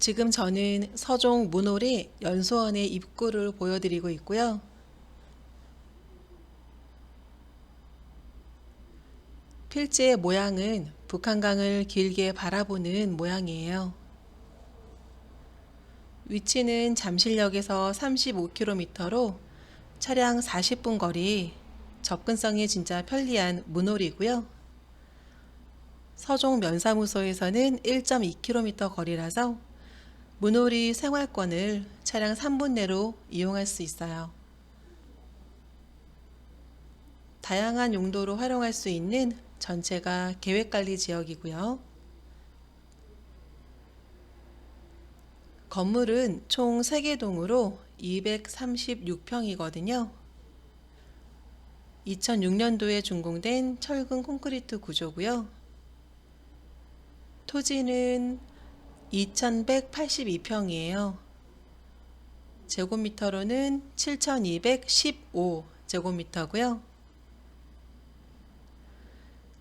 지금 저는 서종 문홀이 연수원의 입구를 보여드리고 있고요. 필지의 모양은 북한강을 길게 바라보는 모양이에요. 위치는 잠실역에서 35km로 차량 40분 거리, 접근성이 진짜 편리한 문홀이고요. 서종 면사무소에서는 1.2km 거리라서 문홀이 생활권을 차량 3분 내로 이용할 수 있어요. 다양한 용도로 활용할 수 있는 전체가 계획관리 지역이고요. 건물은 총 3개 동으로 236평이거든요. 2006년도에 준공된 철근 콘크리트 구조고요. 토지는 2182평이에요. 제곱미터로는 7215 제곱미터고요.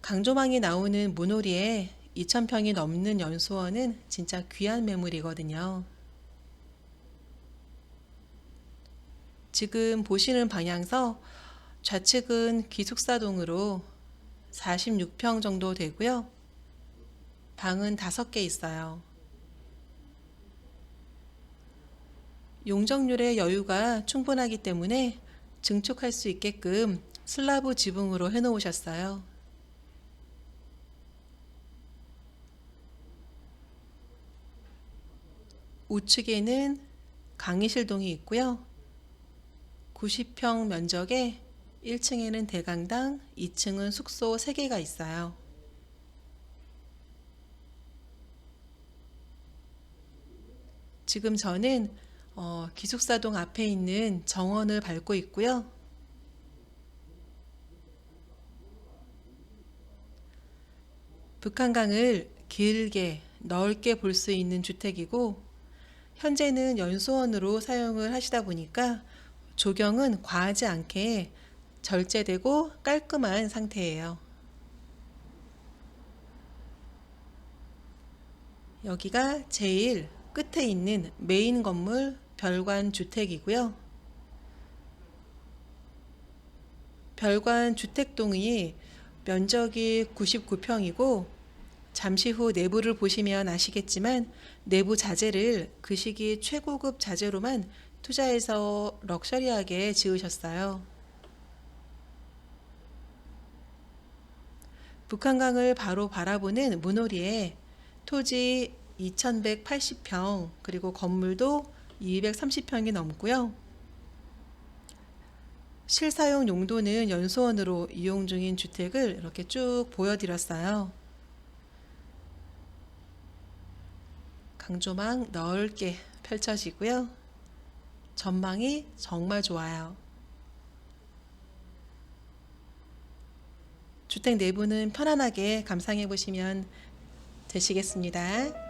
강조망이 나오는 문호리에 2000평이 넘는 연수원은 진짜 귀한 매물이거든요. 지금 보시는 방향서 좌측은 기숙사동으로 46평 정도 되고요. 방은 5개 있어요. 용적률의 여유가 충분하기 때문에 증축할 수 있게끔 슬라브 지붕으로 해놓으셨어요. 우측에는 강의실동이 있고요. 90평 면적에 1층에는 대강당, 2층은 숙소 3개가 있어요. 지금 저는 어, 기숙사동 앞에 있는 정원을 밟고 있고요. 북한강을 길게 넓게 볼 수 있는 주택이고 현재는 연수원으로 사용을 하시다 보니까 조경은 과하지 않게 절제되고 깔끔한 상태예요. 여기가 제일 끝에 있는 메인 건물 별관 주택이고요. 별관 주택동이 면적이 99평이고 잠시 후 내부를 보시면 아시겠지만 내부 자재를 그 시기 최고급 자재로만 투자해서 럭셔리하게 지으셨어요. 북한강을 바로 바라보는 문호리에 토지 2180평 그리고 건물도 230평이 넘고요. 실사용 용도는 연수원으로 이용 중인 주택을 이렇게 쭉 보여드렸어요. 강조망 넓게 펼쳐지고요. 전망이 정말 좋아요. 주택 내부는 편안하게 감상해 보시면 되시겠습니다.